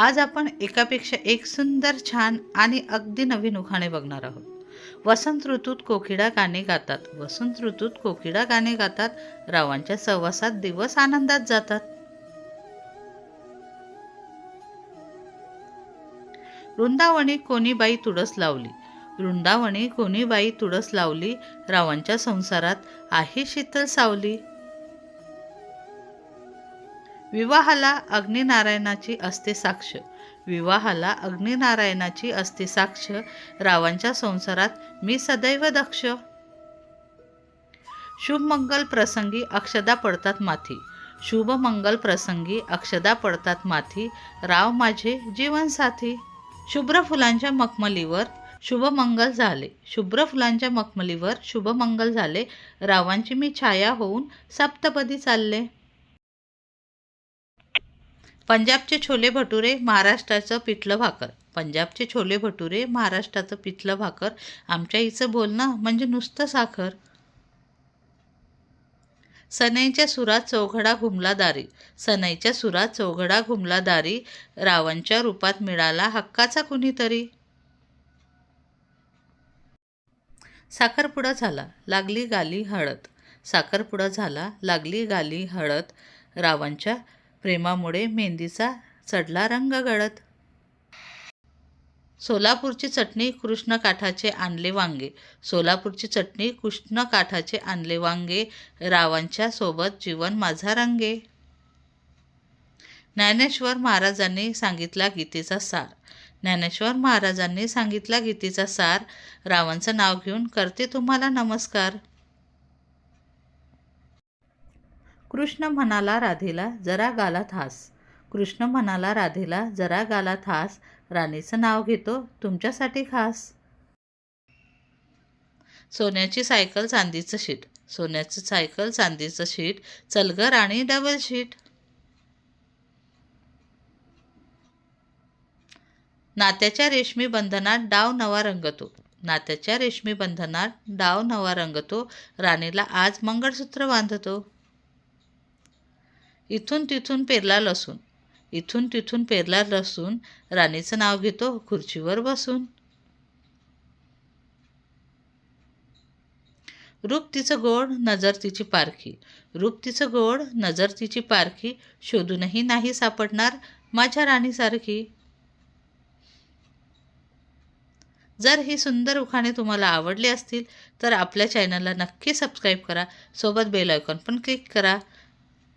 आज आपण एकापेक्षा एक सुंदर छान आणि अगदी नवीन उखाणे बघणार आहोत. वसंत ऋतूत कोकिडा गाणे गातात. वसंत ऋतूत कोकिडा गाणे गातात. रावांच्या सहवासात दिवस आनंदात जातात. वृंदावणी कोणी बाई तुडस लावली. वृंदावणी कोणी बाई तुडस लावली. रावांच्या संसारात आहे शीतल सावली. विवाहाला अग्निनारायणाची असते साक्ष. विवाहाला अग्निनारायणाची असते साक्ष. रावांच्या संसारात मी सदैव दक्ष. शुभमंगल प्रसंगी अक्षदा पडतात माथी. शुभमंगल प्रसंगी अक्षदा पडतात माथी. राव माझे जीवनसाथी. शुभ्र फुलांच्या मखमलीवर शुभमंगल झाले. शुभ्र फुलांच्या मखमलीवर शुभमंगल झाले. रावांची मी छाया होऊन सप्तपदी चालले. पंजाबचे छोले भटुरे महाराष्ट्राचं पिठलं भाकर. पंजाबचे छोले भटुरे महाराष्ट्राचं पिठलं भाकर. आमच्या इचं बोलणं म्हणजे नुसतं साखर. सनईच्या सुरात चौघडा घुमला दारी. सनईच्या सुरात चौघडा घुमला दारी. रावणच्या रूपात मिळाला हक्काचा कुणीतरी. साखरपुडा झाला लागली गाली हळद. साखरपुडा झाला लागली गाली हळद. रावणच्या प्रेमामुळे मेहंदीचा चढला रंग गळत. सोलापूरची चटणी कृष्णकाठाचे आणले वांगे. सोलापूरची चटणी कृष्णकाठाचे आणले वांगे. रावांच्या सोबत जीवन माझा रंगे. ज्ञानेश्वर महाराजांनी सांगितला गीतेचा सार. ज्ञानेश्वर महाराजांनी सांगितला गीतेचा सार. रावांचं नाव घेऊन करते तुम्हाला नमस्कार. कृष्ण म्हणाला राधेला जरा गालात हास कृष्ण म्हणाला राधेला जरा गालात हास राणीचं नाव घेतो तुमच्यासाठी खास. सोन्याची सायकल चांदीचं शीट. सोन्याची सायकल चांदीचं शीट. चलगर आणि डबल शीट. नात्याच्या रेशमी बंधनात डाव नवा रंगतो. नात्याच्या रेशमी बंधनात डाव नवा रंगतो. राणीला आज मंगळसूत्र बांधतो. इथून तिथून पेरला लसूण. इथून तिथून पेरला लसूण. राणीचं नाव घेतो खुर्चीवर बसून. रूप तिचं गोड नजर तिची पारखी. रूप तिचं गोड नजर तिची पारखी. शोधूनही नाही सापडणार माझ्या राणीसारखी. जर ही सुंदर उखाणे तुम्हाला आवडली असतील तर आपल्या चॅनलला नक्की सबस्क्राईब करा. सोबत बेल आयकॉन पण क्लिक करा.